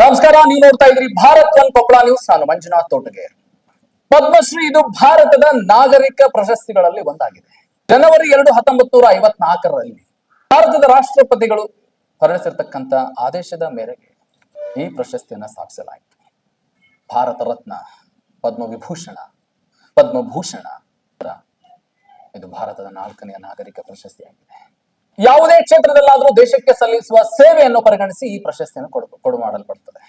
ನಮಸ್ಕಾರ, ನೀವು ನೋಡ್ತಾ ಇದ್ರಿ ಭಾರತ್ ಒನ್ ಕೊಪ್ಪಳ ನ್ಯೂಸ್ ನಾನು ಮಂಜುನಾಥ್ ತೋಟಗೆ. ಪದ್ಮಶ್ರೀ ಇದು ಭಾರತದ ನಾಗರಿಕ ಪ್ರಶಸ್ತಿಗಳಲ್ಲಿ ಒಂದಾಗಿದೆ. ಜನವರಿ ಎರಡು ಹತ್ತೊಂಬತ್ತು ನೂರ ಐವತ್ನಾಲ್ಕರಲ್ಲಿ ಭಾರತದ ರಾಷ್ಟ್ರಪತಿಗಳು ಹೊರಡಿಸಿರ್ತಕ್ಕಂಥ ಆದೇಶದ ಮೇರೆಗೆ ಈ ಪ್ರಶಸ್ತಿಯನ್ನ ಸ್ಥಾಪಿಸಲಾಯಿತು. ಭಾರತ ರತ್ನ ಪದ್ಮವಿಭೂಷಣ, ಪದ್ಮಭೂಷಣ. ಇದು ಭಾರತದ ನಾಲ್ಕನೆಯ ನಾಗರಿಕ ಪ್ರಶಸ್ತಿಯಾಗಿದೆ. ಯಾವುದೇ ಕ್ಷೇತ್ರದಲ್ಲಾದರೂ ದೇಶಕ್ಕೆ ಸಲ್ಲಿಸುವ ಸೇವೆಯನ್ನು ಪರಿಗಣಿಸಿ ಈ ಪ್ರಶಸ್ತಿಯನ್ನು ಕೊಡು ಕೊಡು ಮಾಡಲ್ಪಡ್ತದೆ.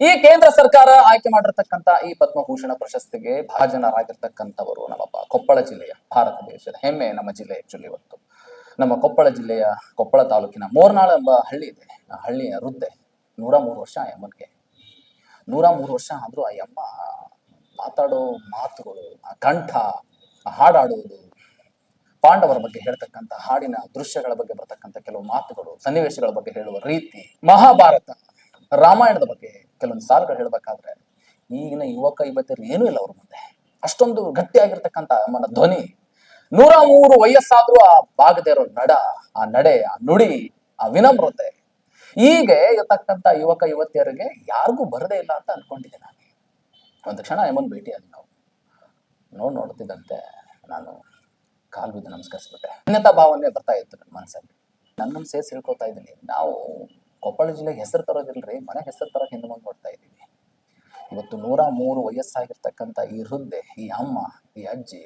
ಈ ಕೇಂದ್ರ ಸರ್ಕಾರ ಆಯ್ಕೆ ಮಾಡಿರ್ತಕ್ಕಂಥ ಈ ಪದ್ಮಭೂಷಣ ಪ್ರಶಸ್ತಿಗೆ ಭಾಜನರಾಗಿರ್ತಕ್ಕಂಥವರು ನಮ್ಮ ಕೊಪ್ಪಳ ಜಿಲ್ಲೆಯ ಭಾರತ ದೇಶದ ಹೆಮ್ಮೆ ನಮ್ಮ ಜಿಲ್ಲೆ ಆಕ್ಚುಲಿ ಇವತ್ತು. ನಮ್ಮ ಕೊಪ್ಪಳ ಜಿಲ್ಲೆಯ ಕೊಪ್ಪಳ ತಾಲೂಕಿನ ಮೋರ್ನಾಳ ಎಂಬ ಹಳ್ಳಿ ಇದೆ. ಆ ಹಳ್ಳಿಯ ವೃದ್ಧೆ ನೂರ ಮೂರು ವರ್ಷ ಆ ಯಮ್ಮನಿಗೆ ನೂರ ಮೂರು ವರ್ಷ ಆದ್ರೂ ಆ ಅಮ್ಮ ಮಾತಾಡೋ ಮಾತುಗಳು, ಆ ಕಂಠ ಹಾಡಾಡುವುದು ಪಾಂಡವರ ಬಗ್ಗೆ ಹೇಳ್ತಕ್ಕಂಥ ಹಾಡಿನ ದೃಶ್ಯಗಳ ಬಗ್ಗೆ ಬರ್ತಕ್ಕಂಥ ಕೆಲವು ಮಾತುಗಳು, ಸನ್ನಿವೇಶಗಳ ಬಗ್ಗೆ ಹೇಳುವ ರೀತಿ, ಮಹಾಭಾರತ, ರಾಮಾಯಣದ ಬಗ್ಗೆ ಕೆಲವೊಂದು ಸಾಲುಗಳು ಹೇಳ್ಬೇಕಾದ್ರೆ ಈಗಿನ ಯುವಕ ಯುವತಿಯರು ಏನೂ ಇಲ್ಲ ಅವ್ರ ಮುಂದೆ. ಅಷ್ಟೊಂದು ಗಟ್ಟಿಯಾಗಿರ್ತಕ್ಕಂಥ ಮನ ಧ್ವನಿ. ನೂರ ಮೂರು ವಯಸ್ಸಾದ್ರೂ ಆ ಭಾಗದೇ ನಡ, ಆ ನಡೆ, ಆ ನುಡಿ, ಆ ವಿನಮ್ರತೆ. ಹೀಗೆ ಇರತಕ್ಕಂಥ ಯುವಕ ಯುವತಿಯರಿಗೆ ಯಾರಿಗೂ ಬರದೇ ಇಲ್ಲ ಅಂತ ಅನ್ಕೊಂಡಿದ್ದೆ ನಾನು. ಒಂದು ಕ್ಷಣ ಯಮನ್ ಭೇಟಿಯಾಗಿ ನಾವು. ನೋಡ್ ನೋಡ್ತಿದ್ದಂತೆ ನಾನು ಕಾಲು ಬಿದ್ದು ನಮಸ್ಕರಿಸ್ಬಿಟ್ಟೆ. ಅನ್ಯತಾ ಭಾವನೆ ಬರ್ತಾ ಇತ್ತು ನನ್ನ ಮನಸ್ಸಲ್ಲಿ ನನ್ನನ್ನು ಸೇರಿಸಿ ಹೇಳ್ಕೊತಾ ಇದ್ದೀನಿ. ನಾವು ಕೊಪ್ಪಳ ಜಿಲ್ಲೆಗೆ ಹೆಸರು ತರೋದಿಲ್ರಿ, ಮನೆ ಹೆಸರು ತರೋಕೆ ಹಿಂದೆ ಮುಂದೆ ನೋಡ್ತಾ ಇದ್ದೀವಿ. ಇವತ್ತು ನೂರ ಮೂರು ವಯಸ್ಸಾಗಿರ್ತಕ್ಕಂಥ ಈ ವೃದ್ಧೆ, ಈ ಅಮ್ಮ, ಈ ಅಜ್ಜಿ,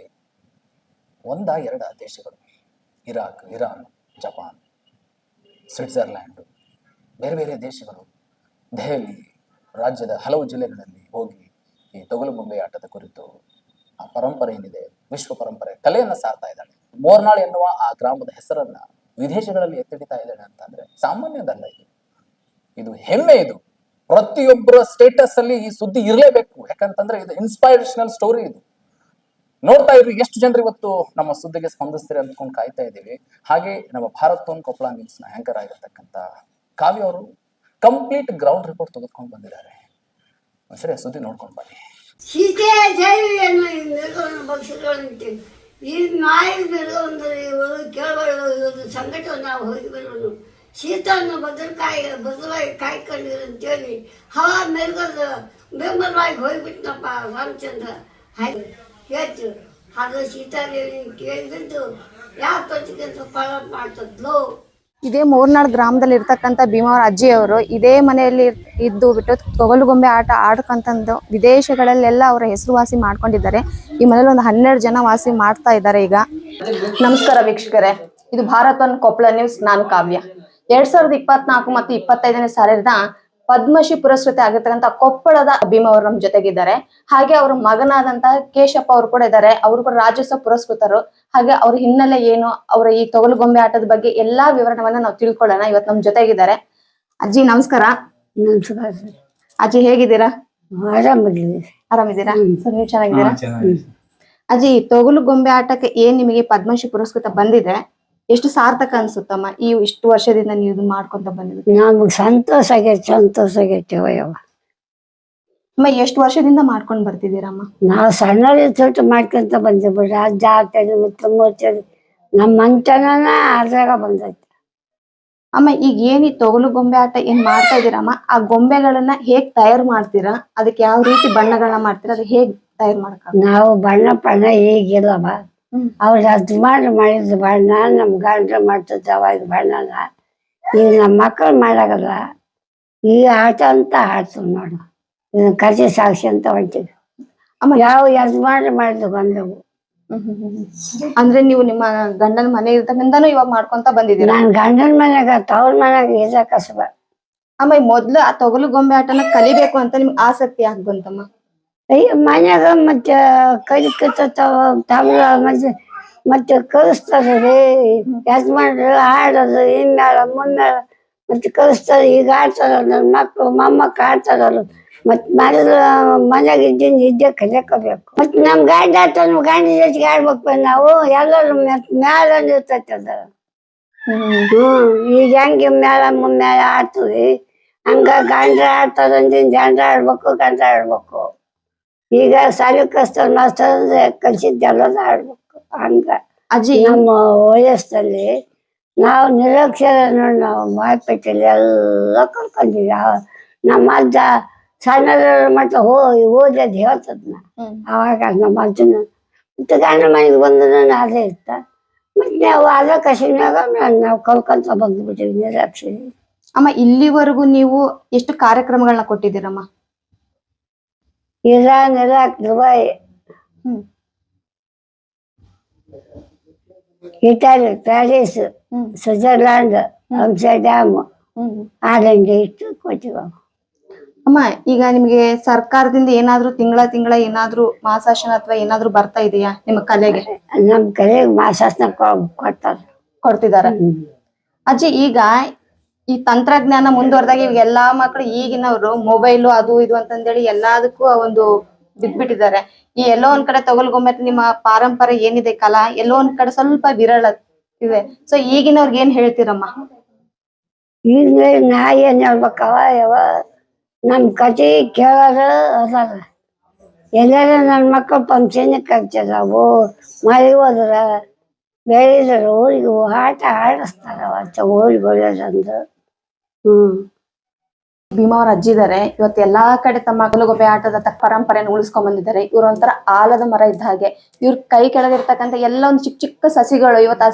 ಒಂದ ಎರಡ ದೇಶಗಳು. ಇರಾಕ್, ಇರಾನ್, ಜಪಾನ್, ಸ್ವಿಟ್ಜರ್ಲ್ಯಾಂಡ್, ಬೇರೆ ಬೇರೆ ದೇಶಗಳು. ದೆಹಲಿ, ರಾಜ್ಯದ ಹಲವು ಜಿಲ್ಲೆಗಳಲ್ಲಿ ಹೋಗಿ ಈ ತೊಗಲು ಬೊಂಬೆ ಆಟದ ಕುರಿತು ಆ ಪರಂಪರೆ ಏನಿದೆ, ವಿಶ್ವ ಪರಂಪರೆ, ಕಲೆಯನ್ನ ಸಾರ್ತಾ ಇದ್ದಾಳೆ. ಮೋರ್ನಾಳ್ ಎನ್ನುವ ಆ ಗ್ರಾಮದ ಹೆಸರನ್ನ ವಿದೇಶಗಳಲ್ಲಿ ಎತ್ತಿಡಿತಾ ಇದ್ದಾಳೆ ಅಂತಂದ್ರೆ ಸಾಮಾನ್ಯದಲ್ಲ ಇದು. ಇದು ಹೆಮ್ಮೆ ಇದು. ಪ್ರತಿಯೊಬ್ಬರ ಸ್ಟೇಟಸ್ ಅಲ್ಲಿ ಈ ಸುದ್ದಿ ಇರಲೇಬೇಕು. ಯಾಕಂತಂದ್ರೆ ಇದು ಇನ್ಸ್ಪೈರೇಷನಲ್ ಸ್ಟೋರಿ ಇದು. ನೋಡ್ತಾ ಇದ್ರಿ ಎಷ್ಟು ಜನರು ಇವತ್ತು ನಮ್ಮ ಸುದ್ದಿಗೆ ಸ್ಪಂದಿಸ್ತೀರಿ ಅಂದ್ಕೊಂಡು ಕಾಯ್ತಾ ಇದ್ದೀವಿ. ಹಾಗೆ ನಮ್ಮ ಭಾರತ್ ಕೊಪ್ಪಳ ನ್ಯೂಸ್ನ ಆಂಕರ್ ಆಗಿರ್ತಕ್ಕಂಥ ಕಾವ್ಯ ಅವರು ಕಂಪ್ಲೀಟ್ ಗ್ರೌಂಡ್ ರಿಪೋರ್ಟ್ ತೆಗೆದುಕೊಂಡು ಬಂದಿದ್ದಾರೆ. ಸರಿ ಸುದ್ದಿ ನೋಡ್ಕೊಂಡು ಬನ್ನಿ. ಸೀತೆಯ ದೇವಿಯನ್ನು ನಿರ್ಗಮನ ಭಕ್ತಿಗಳಂತೆ ಈ ನಾಯಿ ಅಂದರೆ ಇವರು ಕೇಳಬಾರದು ಇವರು ಸಂಕಟವನ್ನು ನಾವು ಹೋಗಿ ಬರೋನು ಸೀತನ್ನು ಬದಲಕಾಯಿ ಬದಲಾಗಿ ಕಾಯ್ಕೊಂಡಿರು ಅಂತೇಳಿ ಹವಾ ಮೆರುಗದ ಬೆಂಬಲವಾಗಿ ಹೋಗ್ಬಿಟ್ನಪ್ಪ ರಾಮಚಂದ್ರ. ಹಾಗೆ ಹೇಳ್ತು. ಅದು ಸೀತಾದೇವಿ ಕೇಳಿದ್ದು ಯಾವ ಪ್ರತಿಕ್ರಿಯೆ ಫಲ ಮಾಡ್ತದ್ಲೋ? ಇದೇ ಮೂರ್ನಾಡ್ ಗ್ರಾಮದಲ್ಲಿ ಇರ್ತಕ್ಕಂಥ ಭೀಮಾವರ ಅಜ್ಜಿಯವರು ಇದೇ ಮನೆಯಲ್ಲಿ ಇದ್ದು ಬಿಟ್ಟು ತೊಗಲುಗೊಂಬೆ ಆಟ ಆಡ್ಕಂತಂದು ವಿದೇಶಗಳಲ್ಲೆಲ್ಲ ಅವರ ಹೆಸರುವಾಸಿ ಮಾಡ್ಕೊಂಡಿದ್ದಾರೆ. ಈ ಮನೇಲಿ ಒಂದು ಹನ್ನೆರಡು ಜನ ವಾಸಿ ಮಾಡ್ತಾ ಇದ್ದಾರೆ ಈಗ. ನಮಸ್ಕಾರ ವೀಕ್ಷಕರೇ. ಇದು ಭಾರತ್ ಒನ್ ಕೊಪ್ಪಳ ನ್ಯೂಸ್, ನಾನು ಕಾವ್ಯ. ಎರಡ್ ಸಾವಿರದ ಇಪ್ಪತ್ನಾಲ್ಕು ಮತ್ತು ಇಪ್ಪತ್ತೈದನೇ ಸಾಲಿರದ ಪದ್ಮಶ್ರೀ ಪುರಸ್ಕೃತ ಆಗಿರ್ತಕ್ಕಂಥ ಕೊಪ್ಪಳದ ಭೀಮವರು ನಮ್ಮ ಜೊತೆಗಿದ್ದಾರೆ. ಹಾಗೆ ಅವ್ರ ಮಗನಾದಂತಹ ಕೇಶಪ್ಪ ಅವರು ಕೂಡ ಇದ್ದಾರೆ. ಅವರು ಕೂಡ ರಾಜ್ಯೋತ್ಸವ ಪುರಸ್ಕೃತರು. ಹಾಗೆ ಅವ್ರ ಹಿನ್ನೆಲೆ ಏನು ಅವರ ಈ ತೊಗಲುಗೊಂಬೆ ಆಟದ ಬಗ್ಗೆ ಎಲ್ಲಾ ವಿವರಣವನ್ನ ನಾವು ತಿಳ್ಕೊಳ್ಳೋಣ. ಇವತ್ತು ನಮ್ ಜೊತೆಗಿದ್ದಾರೆ. ಅಜ್ಜಿ ನಮಸ್ಕಾರ. ನಮಸ್ಕಾರ ಅಜ್ಜಿ ಹೇಗಿದ್ದೀರಾ? ಆರಾಮಿದ್ದೀರಾ? ನೀವು ಚೆನ್ನಾಗಿದ್ದೀರಾ? ಅಜ್ಜಿ ಈ ತೊಗಲು ಗೊಂಬೆ ಆಟಕ್ಕೆ ಏನ್ ನಿಮಗೆ ಪದ್ಮಶ್ರೀ ಪುರಸ್ಕೃತ ಬಂದಿದೆ? ಎಷ್ಟು ಸಾರ್ಥಕ ಅನ್ಸುತ್ತಮ್ಮ ಈ ಇಷ್ಟು ವರ್ಷದಿಂದ ನೀವು ಇದು ಮಾಡ್ಕೊಂತ ಬಂದಿದ್ದು? ನಮ್ಗೆ ಸಂತೋಷ ಆಗೈತೆ ಸಂತೋಷ ಆಗೈತೆ ಅಯ್ಯವ್ವ ಅಮ್ಮ ಎಷ್ಟು ವರ್ಷದಿಂದ ಮಾಡ್ಕೊಂಡ್ ಬರ್ತಿದ್ದೀರಮ್ಮ? ನಾವು ಸಣ್ಣ ಚೋಟು ಮಾಡ್ಕೊಂತ ಬಂದೆ ಬಿಡ್ರಿ ಅಜ್ಜ ಆಗ್ತದೆ ಮತ್ತೆ ಮೂರ್ತದೆ ನಮ್ಮ ಮಂಚನ ಅದ್ರಾಗ ಬಂದೈತೆ. ಅಮ್ಮ ಈಗ ಏನ್ ಈ ತೊಗಲು ಗೊಂಬೆ ಆಟ ಏನ್ ಮಾಡ್ತಾ ಇದೀರಮ್ಮ ಆ ಗೊಂಬೆಗಳನ್ನ ಹೇಗ್ ತಯಾರು ಮಾಡ್ತೀರಾ? ಅದಕ್ಕೆ ಯಾವ ರೀತಿ ಬಣ್ಣಗಳನ್ನ ಮಾಡ್ತೀರಾ? ಅದ್ ಹೇಗ್ ತಯಾರು ಮಾಡ್ಕ ನಾವು ಬಣ್ಣ ಬಣ್ಣ ಈಗಿಲ್ಲವ ಅವ್ರ ಮಾಡಿ ಮಾಡಿದ ಬಣ್ಣ ನಮ್ಮ ಗಂಡ್ರು ಮಾಡ್ತಿದ್ದ ಅವಾಗ ಬಣ್ಣನ. ಈಗ ನಮ್ಮ ಮಕ್ಕಳು ಮಾಡಾಗಲ್ಲ. ಈ ಆಟ ಅಂತ ಆಡ್ತೀವಿ ನೋಡು. ಇದನ್ನ ಕಜೆ ಸಾಕ್ಷಿ ಅಂತ ಹೊಂಟಿವಿ ಅಮ್ಮ ಯಾವ ಯಜಮಾನ್ರು ಮಾಡಿದ್ರು ಬಂದವು. ಅಂದ್ರೆ ನೀವು ನಿಮ್ಮ ಗಂಡನ ಮನೆ ಇರ್ತಕ್ಕಂತಾನು ಇವಾಗ ಮಾಡ್ಕೊಂತ ಬಂದಿದ್ದೀರಾ? ನಾನು ಗಂಡನ ಮನ್ಯಾಗ ತವ್ರ ಮನ್ಯಾಗ ಇದ ಕಸಬ ಅಮ್ಮ ಮೊದ್ಲು ಆ ತೊಗಲು ಗೊಂಬೆ ಆಟನ ಕಲಿಬೇಕು ಅಂತ ನಿಮ್ಗೆ ಆಸಕ್ತಿ ಯಾಕೆ ಬಂತಮ್ಮ ಅಯ್ಯ ಮನ್ಯಾಗ ಮತ್ತೆ ಕೈ ಕತ್ತಾವ ತಬಲ ಮತ್ತೆ ಮತ್ತೆ ಕಲಿಸ್ತಾರೆ ರೀ ಯಜಮಾನ್ರು ಆಡೋದು ಹಿಮ್ಮೇಳ ಮುನ್ಮೇಳ ಮತ್ತೆ ಕಲಿಸ್ತಾರೆ ಈಗ ಆಡ್ತಾರ ನನ್ನ ಮಕ್ಕಳು ಮೊಮ್ಮಕ್ಕಳು ಆಡ್ತಾರಲ್ಲ ಮತ್ತೆ ಮೊದಲು ಮನ್ಯಾಗ ಇದ್ದಿಂದ ಇದ್ದೇ ಕಲಿಯಕೋಬೇಕು. ಮತ್ತೆ ನಮ್ ಗಂಡ ಆಡ್ತಾನ ಗಂಡ ಜೊತೆಗೆ ಆಡ್ಬೇಕು ನಾವು ಎಲ್ಲರೂ ಮ್ಯಾಲ ಇರ್ತೈತೆ ಅದ. ಹ್ಮ್. ಈಗ ಹೆಂಗೆ ಮೇಳ ಮುಮ್ಮೇಳ ಆಡ್ತೀವಿ ಹಂಗ ಗಂಡ್ರ ಆಡ್ತಾರ ಅಂದಿನ ಜಂಡ್ರ ಆಡ್ಬೇಕು ಗಂಡ್ರ ಆಡ್ಬೇಕು ಈಗ ಶಾಲೆ ಕಷ್ಟ ನಷ್ಟ ಕಲ್ಸಿದ್ದೆಲ್ಲ ಆಡ್ಬೇಕು. ಹಂಗ ಅಜ್ಜಿ ನಮ್ಮ ವಯಸ್ಸಲ್ಲಿ ನಾವು ನಿರಕ್ಷರ ನೋಡಿ ನಾವು ಮಾರ್ಪೇಟೆಯಲ್ಲಿ ಎಲ್ಲ ಕಲ್ಕೊಂಡಿವಿ ನಮ್ಮ ಅಜ್ಜ ಸಣ್ಣ ಮಟ್ಟ ಹೋ ಓದಿ ಅಂತ ಹೇಳ್ತದ್ನ ಅವಾಗ ನಮ್ಮ ಅಜ್ಜನ ಮತ್ತೆ ಗಂಡ ಮನೆಗೆ ಬಂದ ಅದೇ ಇತ್ತ. ಮತ್ತೆ ನಾವು ಅದ ಕಸಿನಾಗ ನಾವು ಕಲ್ಕೊಂತ ಬಂದ್ಬಿಟ್ಟಿವಿ ನಿರಕ್ಷರಿ. ಅಮ್ಮ ಇಲ್ಲಿವರೆಗೂ ನೀವು ಎಷ್ಟು ಕಾರ್ಯಕ್ರಮಗಳನ್ನ ಕೊಟ್ಟಿದ್ದೀರಮ್ಮ? Iran Iraq Dubai hmm Italy Paris hmm Switzerland Amsterdam hmm Holland ಇಷ್ಟು ಕೊಟ್ಟಿವ ಅಮ್ಮ ಈಗ ನಿಮಗೆ ಸರ್ಕಾರದಿಂದ ಏನಾದ್ರೂ ತಿಂಗಳ ತಿಂಗಳ ಏನಾದ್ರೂ ಮಾಸಾಶನ ಅಥವಾ ಏನಾದ್ರೂ ಬರ್ತಾ ಇದೆಯಾ ನಿಮ್ಮ ಕಲೆಗೆ? ನಮ್ ಕಲೆಗೆ ಮಾಸಾಶನ ಕೊಡ್ತಾರೆ. ಕೊಡ್ತಿದಾರೆ ಅಜ್ಜಿ ಈಗ ಈ ತಂತ್ರಜ್ಞಾನ ಮುಂದುವರೆದಾಗ ಇವಾಗ ಎಲ್ಲಾ ಮಕ್ಕಳು ಈಗಿನವರು ಮೊಬೈಲು ಅದು ಇದು ಅಂತಂದೇಳಿ ಎಲ್ಲದಕ್ಕೂ ಒಂದು ಬಿದ್ಬಿಟ್ಟಿದ್ದಾರೆ ಈ ಎಲ್ಲೋ ಒಂದ್ ಕಡೆ ತಗೊಳ್ಗೊಂಬೆ ನಿಮ್ಮ ಪಾರಂಪರೆ ಏನಿದೆ ಕಲಾ ಎಲ್ಲೋ ಒಂದ್ ಕಡೆ ಸ್ವಲ್ಪ ವಿರಳ ಇದೆ ಸೊ ಈಗಿನವ್ರಿಗೆ ಏನ್ ಹೇಳ್ತೀರಮ್ಮ ಈಗ ನಾ ಏನ್ ಹೇಳ್ಬೇಕವ ಯಾವ ನಮ್ ಕತೆ ಕೇಳೋರು ಅದಾರ ಎಲ್ಲಾರ ನನ್ ಮಕ್ಕಳು ಫಂಕ್ಷನ್ ಕರ್ತಿದಾವು ಮಳೆ ಹೋದ್ರ ಬೆಳೆದ್ರು ಊರಿಗೆ ಆಟ ಆಡಿಸ್ತಾರ ಊರಿಗೆ ಹೋಗೋದಂದು ಹ್ಮ್. ಭೀಮಾ ಅವ್ರ ಅಜ್ಜಿ ಇದಾರೆ. ಇವತ್ತು ಎಲ್ಲಾ ಕಡೆ ತಮ್ಮ ಗಲಗೊಬ್ಬೆ ಆಟದ ತಕ್ಕ ಪರಂಪರೆಯನ್ನು ಉಳಿಸ್ಕೊಂಡ್ ಬಂದಿದ್ದಾರೆ. ಇವ್ರ ಒಂಥರ ಆಲದ ಮರ ಇದ್ದ ಹಾಗೆ. ಇವ್ರ ಕೈ ಕೆಳಗಿರ್ತಕ್ಕಂಥ ಎಲ್ಲ ಒಂದು ಚಿಕ್ಕ ಚಿಕ್ಕ ಸಸಿಗಳು, ಇವತ್ತು ಆ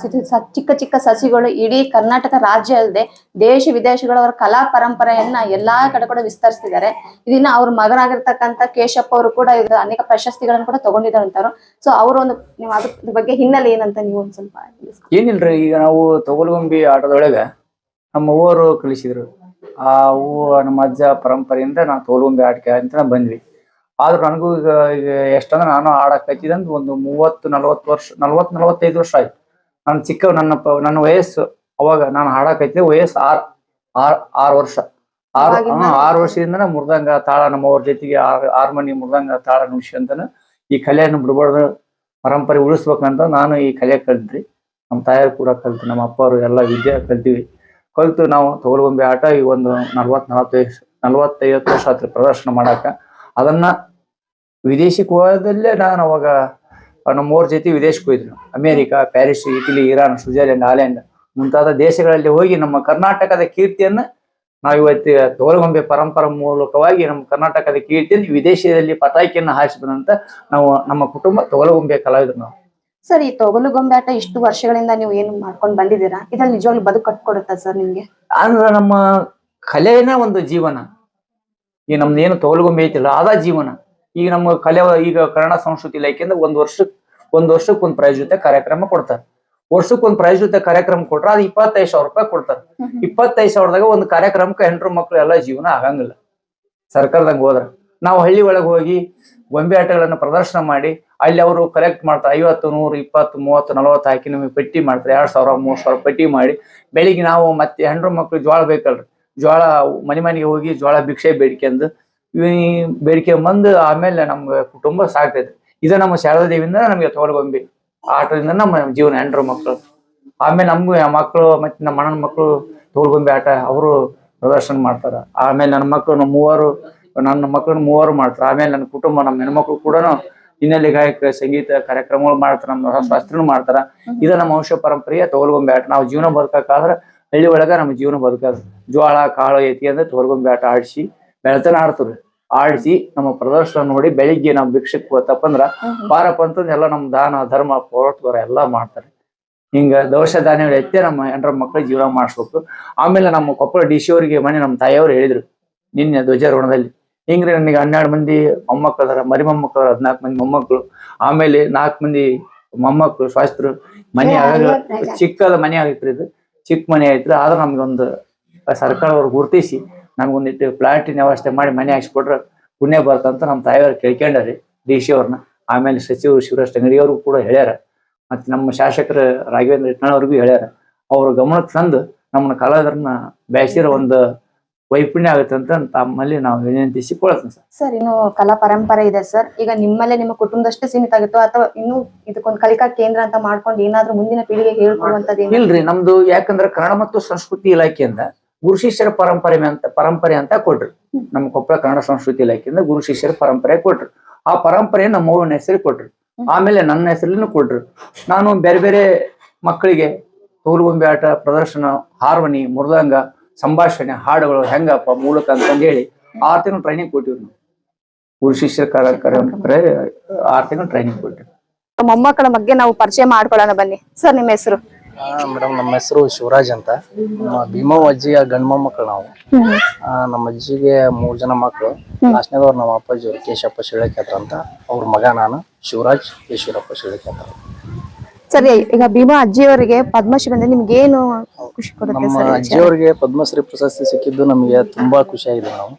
ಚಿಕ್ಕ ಚಿಕ್ಕ ಸಸಿಗಳು ಇಡೀ ಕರ್ನಾಟಕ ರಾಜ್ಯ ಅಲ್ಲದೆ ದೇಶ ವಿದೇಶಗಳ ಅವರ ಕಲಾ ಪರಂಪರೆಯನ್ನ ಎಲ್ಲಾ ಕಡೆ ಕೂಡ ವಿಸ್ತರಿಸ್ತಿದ್ದಾರೆ. ಇದನ್ನ ಅವ್ರ ಮಗನಾಗಿರ್ತಕ್ಕಂಥ ಕೇಶಪ್ಪ ಅವರು ಕೂಡ ಇದು ಅನೇಕ ಪ್ರಶಸ್ತಿಗಳನ್ನು ಕೂಡ ತಗೊಂಡಿದ್ದಾರೆ ಸೊ ಅವ್ರ ಒಂದು ನೀವು ಅದ್ರ ಬಗ್ಗೆ ಹಿನ್ನೆಲೆ ಏನಂತ ನೀವು ಒಂದ್ ಸ್ವಲ್ಪ. ಏನಿಲ್ರಿ, ಈಗ ನಾವು ತೊಗಲ್ಗೊಂಬಿ ಆಟದೊಳಗ ನಮ್ಮ ಅವ್ವರು ಕಲಿಸಿದ್ರು ಆ ಹೂವು ನಮ್ಮ ಅಜ್ಜ ಪರಂಪರೆಯಿಂದ ನಾವು ತೊಗಲ್ಗೊಂಬಿ ಆಟಿಕೆ ಅಂತ ಬಂದ್ವಿ. ಆದ್ರೂ ನನಗೂ ಈಗ ಈಗ ಎಷ್ಟಂದ್ರೆ ನಾನು ಆಡಕ್ ಒಂದು ಮೂವತ್ತು ನಲವತ್ತು ವರ್ಷ ನಲವತ್ತು ನಲವತ್ತೈದು ವರ್ಷ ಆಯ್ತು. ನಾನು ಚಿಕ್ಕ ನನ್ನ ಪ- ನನ್ನ ವಯಸ್ಸು ಅವಾಗ ನಾನು ಹಾಡಕೈತಿದ್ದೆ ವಯಸ್ಸು ಆರ್ ಆರ್ ಆರು ವರ್ಷ. ಆರು ಹಾ, ಆರು ವರ್ಷದಿಂದ ಮೃದಂಗ ತಾಳ ನಮ್ಮವ್ರ ಜೊತೆಗೆ ಆರ್ ಮನೆ ಮೃದಂಗ ತಾಳ ನುಡ್ಸ್ಕೊಂತನ ಈ ಕಲೆಯನ್ನು ಬಿಡಬಾರ್ದು ಪರಂಪರೆ ಉಳಿಸ್ಬೇಕಂತ ನಾನು ಈ ಕಲೆ ಕಲ್ತ್ರಿ. ನಮ್ಮ ತಾಯಿಯರು ಕೂಡ ಕಲ್ತು ನಮ್ಮ ಅಪ್ಪವರು ಎಲ್ಲ ವಿದ್ಯೆ ಕಲ್ತೀವಿ. ಕಲ್ತು ನಾವು ತೋಲ್ಗೊಂಬೆ ಆಟ. ಈ ಒಂದು ನಲ್ವತ್ ನಲವತ್ತೈದು ನಲವತ್ತೈವತ್ತು ವರ್ಷ ಆತ್ರಿ ಪ್ರದರ್ಶನ ಮಾಡಾಕ. ಅದನ್ನ ವಿದೇಶಕ್ಕೆ ಹೋದಲ್ಲೇ ನಾನು ಅವಾಗ ನಮ್ಮವ್ರ ಜೊತೆ ವಿದೇಶಕ್ಕೆ ಹೋಯ್ತು America, Paris, Italy, Iran Switzerland Holland ಮುಂತಾದ ದೇಶಗಳಲ್ಲಿ ಹೋಗಿ ನಮ್ಮ ಕರ್ನಾಟಕದ ಕೀರ್ತಿಯನ್ನ ನಾವು ಇವತ್ತು ತೋಲಗೊಂಬೆ ಪರಂಪರೆ ಮೂಲಕವಾಗಿ ನಮ್ಮ ಕರ್ನಾಟಕದ ಕೀರ್ತಿಯನ್ನು ವಿದೇಶದಲ್ಲಿ ಪತಾಕಿಯನ್ನು ಹಾರಿಸಿದಂತ ನಾವು ನಮ್ಮ ಕುಟುಂಬ ತೋಲಗೊಂಬೆ ಕಲಾವಿದರು ನಾವು. ಸರ್ ಈ ತೊಗಲು ಗೊಂಬೆಟ ಇಷ್ಟು ವರ್ಷಗಳಿಂದ ನೀವು ಏನು ಮಾಡ್ಕೊಂಡು ಬಂದಿದ್ದೀರಾ? ಇದ್ರಲ್ಲಿ ನಿಜವಾಗ್ಲೂ ಬದುಕು ಕಟ್ಕೊಡುತ್ತಾ ಸರ್ ನಿಮ್ಗೆ? ಅಂದ್ರೆ ನಮ್ಮ ಕಲೆನ ಒಂದು ಜೀವನ. ಈ ನಮ್ದು ಏನು ತೋಲಗೊಂಬೆ ಐತಿಲ್ಲ ಅದ ಜೀವನ. ಈಗ ನಮ್ಮ ಕಲೆ ಈಗ ಕನ್ನಡ ಸಂಸ್ಕೃತಿ ಇಲಾಖೆಯಿಂದ ಒಂದ್ ವರ್ಷಕ್ಕೆ ಒಂದ್ ವರ್ಷಕ್ಕೆ ಒಂದು ಪ್ರಾಯೋಜಿತ ಕಾರ್ಯಕ್ರಮ ಕೊಡ್ತಾರೆ. ವರ್ಷಕ್ಕೆ ಒಂದು ಜೊತೆ ಕಾರ್ಯಕ್ರಮ ಕೊಟ್ರೆ ಅದು ಇಪ್ಪತ್ತೈದು ಸಾವಿರ ರೂಪಾಯಿ ಕೊಡ್ತಾರೆ. ಇಪ್ಪತ್ತೈದು ಸಾವಿರದಾಗ ಒಂದು ಕಾರ್ಯಕ್ರಮಕ್ಕೆ ಹೆಂಡ್ರು ಮಕ್ಳು ಎಲ್ಲ ಜೀವನ ಆಗಂಗಿಲ್ಲ. ಸರ್ಕಾರದಾಗ ಹೋದ್ರ. ನಾವು ಹಳ್ಳಿ ಒಳಗೆ ಹೋಗಿ ಗೊಂಬೆ ಆಟಗಳನ್ನು ಪ್ರದರ್ಶನ ಮಾಡಿ ಅಲ್ಲಿ ಅವರು ಕಲೆಕ್ಟ್ ಮಾಡ್ತಾರೆ. ಐವತ್ತು, ನೂರು, ಇಪ್ಪತ್ತು, ಮೂವತ್ತು, ನಲವತ್ತು ಹಾಕಿ ನಮಗೆ ಪಟ್ಟಿ ಮಾಡ್ತಾರೆ. ಎರಡ್ ಸಾವಿರ, ಮೂರು ಸಾವಿರ ಪಟ್ಟಿ ಮಾಡಿ ಬೆಳಿಗ್ಗೆ ನಾವು ಮತ್ತೆ ಹೆಂಡ್ರು ಮಕ್ಕಳು ಜೋಳ ಬೇಕಲ್ರಿ. ಜೋಳ ಮನೆ ಮನೆಗೆ ಹೋಗಿ ಜೋಳ ಭಿಕ್ಷೆ ಬೇಡಿಕೆಂದು ಈ ಬೇಡಿಕೆ ಬಂದು ಆಮೇಲೆ ನಮ್ಗೆ ಕುಟುಂಬ ಸಾಕ್ತೈತೆ. ಇದು ನಮ್ಮ ಶಾರದಾ ದೇವಿಯಿಂದ ನಮಗೆ ತೋಲ್ಗೊಂಬಿ ಆಟದಿಂದ ನಮ್ಮ ಜೀವನ ಹೆಂಡ್ರು ಮಕ್ಕಳು ಆಮೇಲೆ ನಮಗೂ ಮಕ್ಕಳು ಮತ್ತೆ ನಮ್ಮ ಅಣ್ಣನ ಮಕ್ಕಳು ತೋಲ್ಗೊಂಬೆ ಆಟ ಅವರು ಪ್ರದರ್ಶನ ಮಾಡ್ತಾರ. ಆಮೇಲೆ ನನ್ನ ಮಕ್ಕಳು ನಮ್ಮ ಮೂವರು ನನ್ನ ಮಕ್ಕಳನ್ನ ಮೂವರು ಮಾಡ್ತಾರ. ಆಮೇಲೆ ನನ್ನ ಕುಟುಂಬ ನಮ್ಮ ಹೆಣ್ಮಕ್ಳು ಕೂಡ ಹಿನ್ನೆಲೆ ಗಾಯಕ ಸಂಗೀತ ಕಾರ್ಯಕ್ರಮಗಳು ಮಾಡ್ತಾರ ನಮ್ಮ ಶಾಸ್ತ್ರನು ಮಾಡ್ತಾರ. ಇದ ನಮ್ಮ ವಂಶ ಪರಂಪರೆಯ ತೋಲ್ಗೊಂಬೆ ಆಟ. ನಾವು ಜೀವನ ಬದುಕಾದ್ರೆ ಹಳ್ಳಿ ಒಳಗ ನಮ್ಮ ಜೀವನ ಬದುಕದು. ಜೋಳ ಕಾಳು ಐತಿ ಅಂದ್ರೆ ತೋಲ್ಗೊಂಬೆ ಆಟ ಆಡಿಸಿ ಬೆಳತನ ಆಡ್ತಾರೆ. ಆಡಿಸಿ ನಮ್ಮ ಪ್ರದರ್ಶನ ನೋಡಿ ಬೆಳಿಗ್ಗೆ ನಾವು ಭಿಕ್ಷಕ್ ಹೋತಪ್ಪ ಅಂದ್ರ ಪಾರಪ್ಪ ಅಂತಂದ್ ಎಲ್ಲ ನಮ್ಮ ದಾನ ಧರ್ಮ ಪೌರತ್ವರ ಎಲ್ಲಾ ಮಾಡ್ತಾರೆ. ಹಿಂಗ ದೋಷ ಧಾನ್ಯಗಳು ಎತ್ತೆ ನಮ್ಮ ಎಂಟ್ರ ಮಕ್ಕಳ ಜೀವನ ಮಾಡಿಸ್ಬೇಕು. ಆಮೇಲೆ ನಮ್ಮ ಕೊಪ್ಪಳ ಡಿ ಸಿ ಅವರಿಗೆ ಮನೆ ನಮ್ಮ ತಾಯಿಯವರು ಹೇಳಿದ್ರು ನಿನ್ನೆ ಧ್ವಜಾರೋಹಣದಲ್ಲಿ. ಹಿಂಗ್ರಿ ನನಗೆ ಹನ್ನೆರಡು ಮಂದಿ ಮೊಮ್ಮಕ್ಕಳು ಅದಾರ ಮರಿ ಮೊಮ್ಮಕ್ಕಳು ಹದಿನಾಲ್ಕು ಮಂದಿ ಮೊಮ್ಮಕ್ಕಳು ಆಮೇಲೆ ನಾಲ್ಕು ಮಂದಿ ಮೊಮ್ಮಕ್ಕಳು ಸ್ವಾಸ್ಥ್ಯರು ಮನೆ ಆಗ. ಚಿಕ್ಕದ ಮನೆ ಆಗೈತ್ರಿ ಇದು. ಚಿಕ್ಕ ಮನೆ ಐತ್ರಿ. ಆದ್ರೆ ನಮ್ಗೊಂದು ಸರ್ಕಾರದವ್ರು ಗುರುತಿಸಿ ನಮ್ಗೊಂದಿಟ್ಟು ಪ್ಲಾಟಿನ ವ್ಯವಸ್ಥೆ ಮಾಡಿ ಮನೆ ಹಾಕ್ಸ್ಕೊಟ್ರೆ ಪುಣ್ಯ ಬರ್ತಂತ ನಮ್ಮ ತಾಯಿಯವ್ರು ಕೇಳ್ಕೊಂಡ್ರಿ ಡಿ ಸಿ ಅವ್ರನ್ನ. ಆಮೇಲೆ ಸಚಿವರು ಶಿವರಾಜ್ ತಂಗಡಿ ಅವ್ರಿಗೂ ಕೂಡ ಹೇಳ್ಯಾರ. ಮತ್ತೆ ನಮ್ಮ ಶಾಸಕರ ರಾಘವೇಂದ್ರ ಇಟ್ನವ್ರಿಗೂ ಹೇಳ್ಯಾರ. ಅವ್ರ ಗಮನಕ್ಕೆ ತಂದು ನಮ್ಮನ್ನ ಕಲಾವಿದರನ್ನ ಬೆಳೆಸಿರೋ ಒಂದು ವೈಪುಣ್ಯ ಆಗುತ್ತೆ ಅಂತ ತಮ್ಮಲ್ಲಿ ನಾವು ವಿನಂತಿಸಿಕೊಳ್ತೀನಿ ಸರ್. ಸರ್ ಇನ್ನು ಕಲಾ ಪರಂಪರೆ ಇದೆ ಸರ್. ಈಗ ನಿಮ್ಮಲ್ಲೇ ನಿಮ್ಮ ಕುಟುಂಬದಷ್ಟೇ ಸೀಮಿತ ಆಗುತ್ತೋ ಅಥವಾ ಇನ್ನು ಇದಕ್ಕೊಂದು ಕಲಿಕಾ ಕೇಂದ್ರ ಅಂತ ಮಾಡ್ಕೊಂಡು ಏನಾದ್ರೂ ಮುಂದಿನ ಪೀಳಿಗೆಗೆ ಹೇಳ್ಕೊಡುವಂತದ್ದು ಇಲ್ರಿ ನಮ್ದು ಯಾಕಂದ್ರೆ ಕನ್ನಡ ಮತ್ತು ಸಂಸ್ಕೃತಿ ಇಲಾಖೆಯಿಂದ ಗುರು ಶಿಷ್ಯರ ಪರಂಪರೆ ಅಂತ ಪರಂಪರೆ ಅಂತ ಕೊಟ್ರು. ನಮ್ಮ ಕೊಪ್ಪಳ ಕನ್ನಡ ಸಂಸ್ಕೃತಿ ಇಲಾಖೆಯಿಂದ ಗುರು ಶಿಷ್ಯರ ಪರಂಪರೆ ಕೊಟ್ರು. ಆ ಪರಂಪರೆ ನಮ್ಮ ಅವ್ವನ ಹೆಸರು ಕೊಟ್ರು. ಆಮೇಲೆ ನನ್ನ ಹೆಸರಿನೂ ಕೊಟ್ರು. ನಾನು ಬೇರೆ ಬೇರೆ ಮಕ್ಕಳಿಗೆ ತೋಲುಗೊಂಬೆ ಆಟ ಪ್ರದರ್ಶನ ಹಾರ್ಮನಿ ಮೃದಂಗ ಸಂಭಾಷಣೆ ಹಾಡುಗಳು ಹೆಂಗಪ್ಪ ಮೂಲಕ ಅಂತಂದು ಹೇಳಿ ಆರು ತಿಂಗಳು ಟ್ರೈನಿಂಗ್ ಕೊಟ್ಟಿವಿ ನಾವು. ಗುರು ಶಿಷ್ಯ ಕಾರ್ಯಕ್ರಮ ಕರೆ ಆರ್ ತಿಂಗಳು ಟ್ರೈನಿಂಗ್ ಕೊಟ್ಟಿವಿ ಮೊಮ್ಮಕ್ಕಳ ಬಗ್ಗೆ ನಾವು ಪರಿಚಯ ಮಾಡ್ಕೊಳ್ಳೋಣ ಬನ್ನಿ. ಸರ್ ನಿಮ್ಮ ಹೆಸರು? ಮೇಡಮ್ ನಮ್ಮ ಹೆಸರು ಶಿವರಾಜ್ ಅಂತ. ನಮ್ಮ ಭೀಮವ್ ಅಜ್ಜಿಯ ಗಂಡ್ ಮೊಮ್ಮಕ್ಕಳು ನಾವು. ಆ, ನಮ್ಮ ಅಜ್ಜಿಗೆ ಮೂರ್ ಜನ ಮಕ್ಕಳು. ಲಾಸ್ಟ್ನೇದವ್ರು ನಮ್ಮ ಅಪ್ಪಾಜಿ ಅವರು ಕೇಶಪ್ಪ ಶಿಳಕೇತ್ರ ಅಂತ. ಅವ್ರ ಮಗ ನಾನು ಶಿವರಾಜ್ ಈಶ್ವರಪ್ಪ ಶಿಳಕೇತ್ರ ಸರಿ ಈಗ ಭೀಮಾ ಅಜ್ಜಿಯವರಿಗೆ ಪದ್ಮಶ್ರೀ ಬಂದ್ರೆ ನಿಮ್ಗೆ ಏನು ಖುಷಿ ಕೊಡುತ್ತೆ ನಮ್ಮ ಸರ್ ಅಜ್ಜಿಯವರಿಗೆ ಪದ್ಮಶ್ರೀ ಪ್ರಶಸ್ತಿ ಸಿಕ್ಕಿದ್ದು ನಮಗೆ ತುಂಬಾ ಖುಷಿಯಾಗಿದೆ ನಾವು.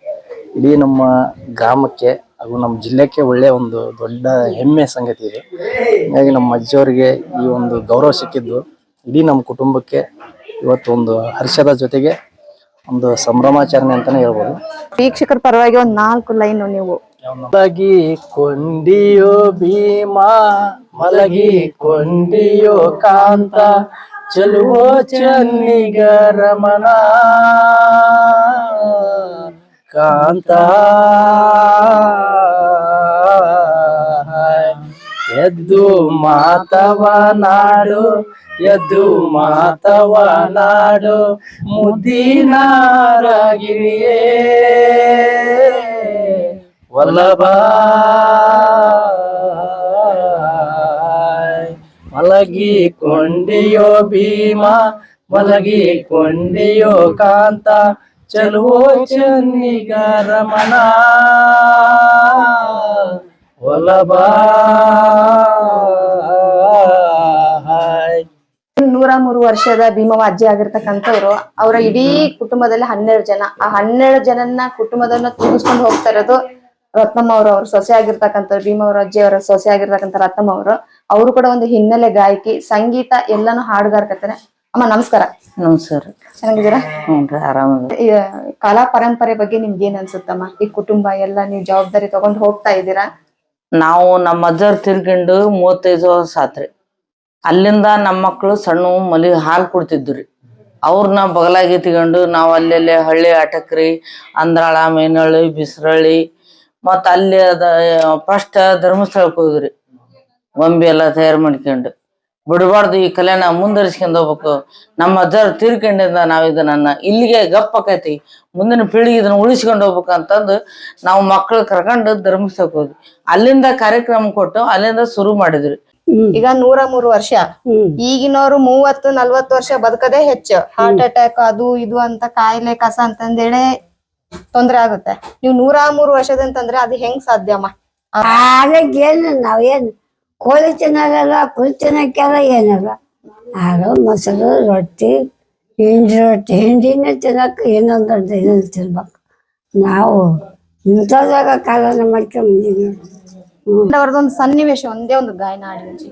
ಇಡೀ ನಮ್ಮ ಗ್ರಾಮಕ್ಕೆ ಹಾಗೂ ನಮ್ಮ ಜಿಲ್ಲೆಗೆ ಒಳ್ಳೆಯ ಒಂದು ದೊಡ್ಡ ಹೆಮ್ಮೆ ಸಂಗತಿ ಇದೆ. ಹೀಗಾಗಿ ನಮ್ಮ ಅಜ್ಜಿಯವರಿಗೆ ಈ ಒಂದು ಗೌರವ ಸಿಕ್ಕಿದ್ದು. ಇಡೀ ನಮ್ಮ ಕುಟುಂಬಕ್ಕೆ ಇವತ್ತು ಒಂದು ಹರ್ಷದ ಜೊತೆಗೆ ಒಂದು ಸಂಭ್ರಮಾಚರಣೆ ಅಂತಾನೆ ಹೇಳ್ಬೋದು. ವೀಕ್ಷಕರ ಪರವಾಗಿ ಒಂದು ನಾಲ್ಕು ಲೈನ್ ನೀವು ಮಲಗಿ ಕೊಂಡಿಯೋ ಭೀಮಾ, ಮಲಗಿ ಕೊಂಡಿಯೋ ಕಾಂತ, ಚಲುವೋ ಚನ್ನಿಗ ರಮಣ. ಕಾಂತ. ಎದ್ದು ಮಾತವ ನಾಡು, ಎದ್ದು ಮಾತವ ನಾಡು ಮುದ್ದಿನಾರಗಿರಿಯೇ ಮಲಗಿ ಕೊಂಡಿಯೋ ಭೀಮ ಮಲಗಿ ಕೊಂಡಿಯೋ ಕಾಂತ, ಚಲುವೋ ಚನ್ನಿಗ ರಮಣ ನೂರ ಮೂರು ವರ್ಷದ ಭೀಮವ ಅಜ್ಜಿ ಆಗಿರ್ತಕ್ಕಂಥವ್ರು, ಅವರ ಇಡೀ ಕುಟುಂಬದಲ್ಲಿ ಹನ್ನೆರಡು ಜನ. ಆ ಹನ್ನೆರಡು ಜನನ್ನ ಕುಟುಂಬದನ್ನ ತುಂಬಿಸ್ಕೊಂಡು ಹೋಗ್ತಾ ಇರೋದು ರತ್ನಮ್ಮ ಅವರು ಅವ್ರ ಸೊಸೆ ಆಗಿರ್ತಕ್ಕಂಥ ಭೀಮವ್ರ ಅಜ್ಜಿ ಅವರ ಸೊಸೆ ಆಗಿರ್ತಕ್ಕಂಥ ರತ್ನಮ್ಮ ಅವರು ಅವರು ಕೂಡ ಒಂದು ಹಿನ್ನೆಲೆ ಗಾಯಕಿ ಸಂಗೀತ ಎಲ್ಲಾನು ಹಾಡುಗಾರ್ಕತ್ತಾರೆ ಅಮ್ಮ ನಮಸ್ಕಾರ. ನಮಸ್ಕಾರ. ಚೆನ್ನಾಗಿದ್ದೀರಾ? ಕಲಾ ಪರಂಪರೆ ಬಗ್ಗೆ ನಿಮ್ಗೆ ಏನ್ ಅನ್ಸುತ್ತಮ್ಮ? ಈ ಕುಟುಂಬ ಎಲ್ಲ ನೀವು ಜವಾಬ್ದಾರಿ ತಗೊಂಡು ಹೋಗ್ತಾ ಇದ್ದೀರಾ? ನಾವು ನಮ್ಮ ಅಜ್ಜರ್ ತಿರ್ಕೊಂಡು ಮೂವತ್ತೈದು ವರ್ಷ ಆತ್ರಿ. ಅಲ್ಲಿಂದ ನಮ್ಮ ಮಕ್ಕಳು ಸಣ್ಣ ಮಲಿ ಹಾಲು ರೀ. ಅವ್ರನ್ನ ಬಗಲಾಗಿ ತಗೊಂಡು ನಾವು ಅಲ್ಲೆಲ್ಲೇ ಹಳ್ಳಿ ಆಟಕ್ರಿ ಅಂದ್ರಾಳ ಮೇನಹಳ್ಳಿ ಬಿಸ್ರಳ್ಳಿ ಮತ್ತು ಅಲ್ಲಿ ಅದ ಫಸ್ಟ್ ಧರ್ಮಸ್ಥಳಕ್ಕೆ ಹೋದ್ರಿ. ಗೊಂಬೆ ಎಲ್ಲ ತಯಾರು ಮಾಡ್ಕೊಂಡು. ಬಿಡಬಾರ್ದು ಈ ಕಲೆನ ಮುಂದುವರಿಸ್ಕೊಂಡು ಹೋಗ್ಬೇಕು. ನಮ್ಮ ಅಜ್ಜರ್ ತೀರ್ಕೊಂಡಿಂದ ನಾವ್ ಇದನ್ನ. ಇಲ್ಲಿಗೆ ಗಪ್ಪ ಆಕೈತಿ. ಮುಂದಿನ ಪೀಳಿಗೆ ಇದನ್ನ ಉಳಿಸ್ಕೊಂಡು ಹೋಗ್ಬೇಕು ಅಂತಂದು ನಾವು ಮಕ್ಕಳು ಕರ್ಕೊಂಡು ಧರ್ಮಸ್ಥಳಕ್ಕೆ ಹೋದ್ವಿ. ಅಲ್ಲಿಂದ ಕಾರ್ಯಕ್ರಮ ಕೊಟ್ಟು ಅಲ್ಲಿಂದ ಶುರು ಮಾಡಿದ್ರಿ ಈಗ ನೂರ ಮೂರು ವರ್ಷ. ಈಗಿನವರು ಮೂವತ್ತು ನಲ್ವತ್ತು ವರ್ಷ ಬದುಕದೇ ಹೆಚ್ಚು. ಹಾರ್ಟ್ ಅಟ್ಯಾಕ್ ಅದು ಇದು ಅಂತ ಕಾಯಿಲೆ ಕಸ ಅಂತಂದೇಳಿ ತೊಂದ್ರೆ ಆಗುತ್ತೆ. ನೀವು ನೂರಾ ಮೂರು ವರ್ಷದಂತಂದ್ರೆ ಅದು ಹೆಂಗ್ ಸಾಧ್ಯಮ್ಮ ಆರೋಗ್ಯ ಏನು ನಾವೇನು ಕೋಳಿ ತಿನ್ನೋದಲ್ಲ ಕುರಿ ತಿನ್ನಕ್ಕೆಲ್ಲ ಏನಲ್ಲ. ಹಾಲು ಮೊಸರು ರೊಟ್ಟಿ ಹಿಂಡಿ ರೊಟ್ಟಿ ಹಿಂಡಿನೇ ತಿನ್ನಕ್ಕೆ ಇನ್ನೊಂದು ಇನ್ನೊಂದು ತಿನ್ಬೇಕು. ನಾವು ಇಂಥದಾಗ ಕಾಲನ ಮಾಡ್ಕೊಂಬಂದಿದ್ದೀವಿ ಅವ್ರದೊಂದು ಸನ್ನಿವೇಶ ಒಂದೇ ಒಂದು ಗಾಯನ ಆಡಿ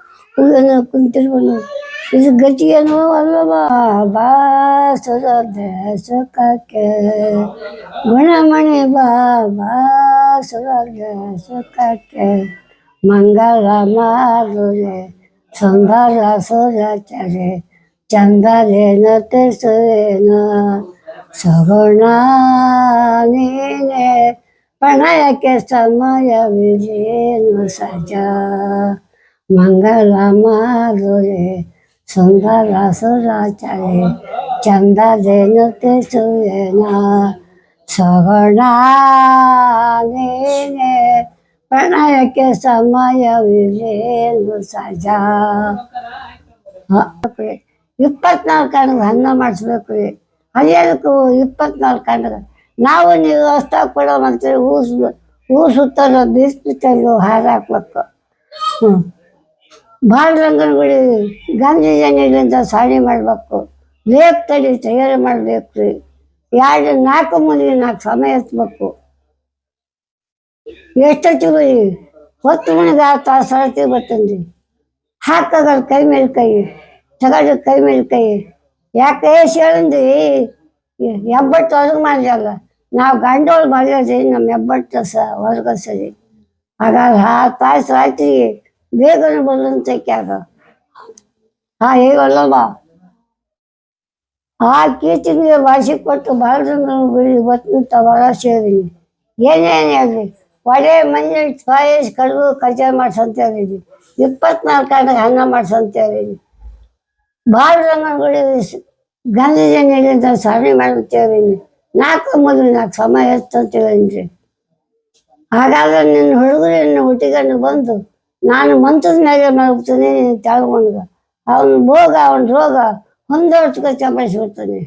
ಕುಂತಿರ್ಬನು ಇದು ಗತಿಯೇನೋ ಅಲ್ಲವ ಬಾ ಸುರದ ಸುಖಕ್ಕೆ ಗುಣಮಣಿ ಬಾ ಬಾ ಸುರದ ಸುಖಕ್ಕೆ ಮಂಗಳ ಮಾಧುರೆ ಸುಂದರ ಸುರಚರೆ ಚಂದರೇನ ತಿಳಿಸುವೇನ ಸಗುಣ ನೀನೆ ಪ್ರಣಯಕ್ಕೆ ಸಮಯವಿದೇನು ಸಜ ಮಂಗಳ ಮಾಧುರೆ ಸುಂದರ ಸುರಾಚರೆ ಚಂದ ದೇನು ಸಗುಣ ನೀನೆ, ಪ್ರಣಯಕ್ಕೆ ಸಮಯವಿದೇನು ಸಜಾ. ಇಪ್ಪತ್ನಾಲ್ಕು ಕಣ್ಣು ಅನ್ನ ಮಾಡಿಸ್ಬೇಕು. ರೀ ಅದೇನಕ್ಕೂ ಇಪ್ಪತ್ನಾಲ್ಕು ಕಣ್ಣು ನಾವು ನೀವು ಹೊಸ್ತಾಗ ಕೊಡೋ ಮಂತ್ರಿ ಊಸ್ ಹೂ ಸುತ್ತಲು ಬೀಸ್ಬಿಟ್ಟಲು ಹಾರ ಹಾಕ್ಬೇಕು ಹ್ಞೂ ಬಾಲರಂಗನ ಗುಡಿ ಗಾಂಧಿ ಜಯಂತಿಯಿಂದ ಸಾಡಿ ಮಾಡಬೇಕು. ಲೇಪ್ ತಡಿ ತಯಾರು ಮಾಡಬೇಕು. ರೀ ಎರಡು, ನಾಲ್ಕು ಮಂದಿಗೆ ನಾಲ್ಕು ಸಮಯ ಎತ್ತಬೇಕು ಎಷ್ಟೊತ್ತಿಗೆ ಹೊತ್ತು ಮನೆಗೆ ಆ ತಾಸು ಸರತಿ ಬರ್ತಂದ್ರಿ ಹಾಕಾಗಲ್ಲ ಕೈ ಮೇಲೆ ಕೈ, ತಗೊಂಡು ಕೈ ಮೇಲೆ ಕೈ. ಯಾಕೆ ಹೇಳಂದ್ರಿ ಎಬ್ಬಟ್ಟು ಹೊರಗೆ ಮಾಡಿದಲ್ಲ. ನಾವು ಗಂಡೋಳು ಮಾಡಿದ್ರಿ ನಮ್ಮ ಹೆಬ್ಬಟ್ಟು ಸ ಹೊರಗ ಸರಿ ಹಾಗಾದ್ರೆ ಆ ತಾಸು ರಾತ್ರಿ ಬೇಗನೆ ಬಂದಂತೆ ಕ್ಯಾಗ ಹಾ ಹೇಗಲ್ಲಮ್ಮ ಆ ಕೀರ್ತಿಗೆ ಭಾಷೆ ಕೊಟ್ಟು ಜನ ಬಿಡಿ ಗೊತ್ತಂತ ಹೊರ ಸೇರಿನಿ ಏನೇನು ಹೇಳ್ರಿ ಒಡೆ ಮಂಜಿ ಪಾಯಸ್ ಕಡುಬು ಕಚೇರಿ ಮಾಡ್ಸಂತ ಹೇಳಿದ್ವಿ ಇಪ್ಪತ್ನಾಲ್ಕು ಗಂಟೆಗೆ ಅನ್ನ ಮಾಡ್ಸಂತ ಹೇಳಿದ್ವಿ ಭಾಳ ಗಾಂಧೀಜಿ ಗಾಂಧೀಜಿಯಿಂದ ಸರಣಿ ಮಾಡುತ್ತ ನಾಲ್ಕು ಮೊದಲು ನಾಲ್ಕು ಸಮಯ ಎತ್ತಂತ ಹೇಳಿದ್ರಿ ಹಾಗಾದ್ರೆ ನಿನ್ನ ಹುಡುಗರನ್ನು ಹುಟ್ಟಿಕೊಂಡು ಬಂದು ನಾನು ಮಂತ್ರದ ಮೇಲೆ ಮಲಗ್ತೀನಿ ನೀನು ತೆಳ್ಕೊಂಡ್ಗ ಅವನ ಭೋಗ ಅವನ ರೋಗ ಹೊಂದೋಟ್ಗೆ ಚಂಪಾಯಿಸ್ಬಿಡ್ತಾನೆ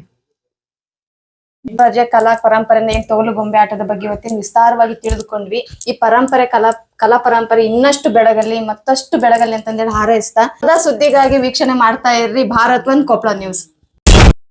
ರಾಜ್ಯ ಕಲಾ ಪರಂಪರೆನ ತೊಗಲು ಗೊಂಬೆ ಆಟದ ಬಗ್ಗೆ ಇವತ್ತಿನ ವಿಸ್ತಾರವಾಗಿ ತಿಳಿದುಕೊಂಡ್ವಿ. ಈ ಪರಂಪರೆ ಕಲಾ ಕಲಾ ಪರಂಪರೆ ಇನ್ನಷ್ಟು ಬೆಳಗಲ್ಲಿ, ಮತ್ತಷ್ಟು ಬೆಳಗಲ್ಲಿ ಅಂತಂದೇಳಿ ಹಾರೈಸ್ತಾ ಸದಾ ಸುದ್ದಿಗಾಗಿ ವೀಕ್ಷಣೆ ಮಾಡ್ತಾ ಇರ್ರಿ, ಭಾರತ್ ಒಂದ್ ಕೊಪ್ಪಳ ನ್ಯೂಸ್